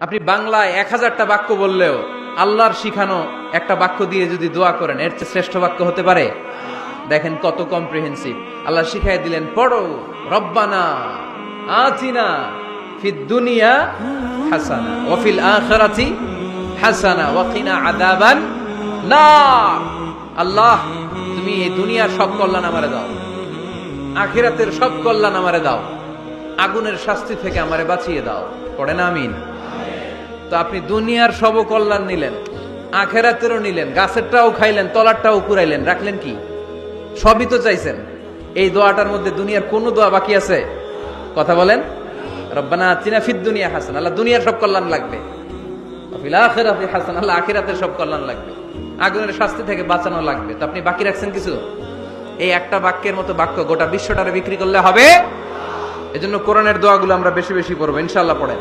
আপনি বাংলায় এক হাজারটা বাক্য বললেও আল্লাহর শিখানো একটা বাক্য দিয়ে যদি দোয়া করেন, এর চেয়ে শ্রেষ্ঠ বাক্য হতে পারে? দেখেন কত কম্প্রিহেন্সিভ আল্লাহ শিখাই দিলেন, পড়ো, রব্বানা আতিনা ফিদ দুনিয়া হাসানা ওয়াফিল আখিরাতি হাসানা ওয়াকিনা আদাবান না আল্লাহ, তুমি এই দুনিয়ার সব কল্যাণ আমারে দাও। আখিরাতের সব কল্যাণ আমারে দাও। আগুনের শাস্তি থেকে আমারে বাঁচিয়ে দাও। পড়ে না, আমিন। তো আপনি দুনিয়ার সব কল্যাণ নিলেন, আখেরাতেরও নিলেন, গাছেরটাও খাইলেন, তলারটাও কুড়াইলেন রাখলেন কি? সবই তো চাইছেন। এই দোয়াটার মধ্যে দুনিয়ার কোন দোয়া বাকি আছে? কথা বলেন। রব্বানা আতিনা ফিদ দুনিয়া হাসান, আল্লাহ দুনিয়ার সব কল্যাণ লাগবে। হাসান, আল্লাহ আখিরাতের সব কল্যাণ লাগবে। আগুনের শাস্তি থেকে বাঁচানো লাগবে। তো আপনি বাকি রাখছেন কিছু? এই একটা বাক্যের মতো বাক্য গোটা বিশ্বটারে বিক্রি করলে হবে? এজন্য কোরআনের দোয়াগুলো আমরা বেশি বেশি পড়ব ইনশাল্লাহ পড়েন।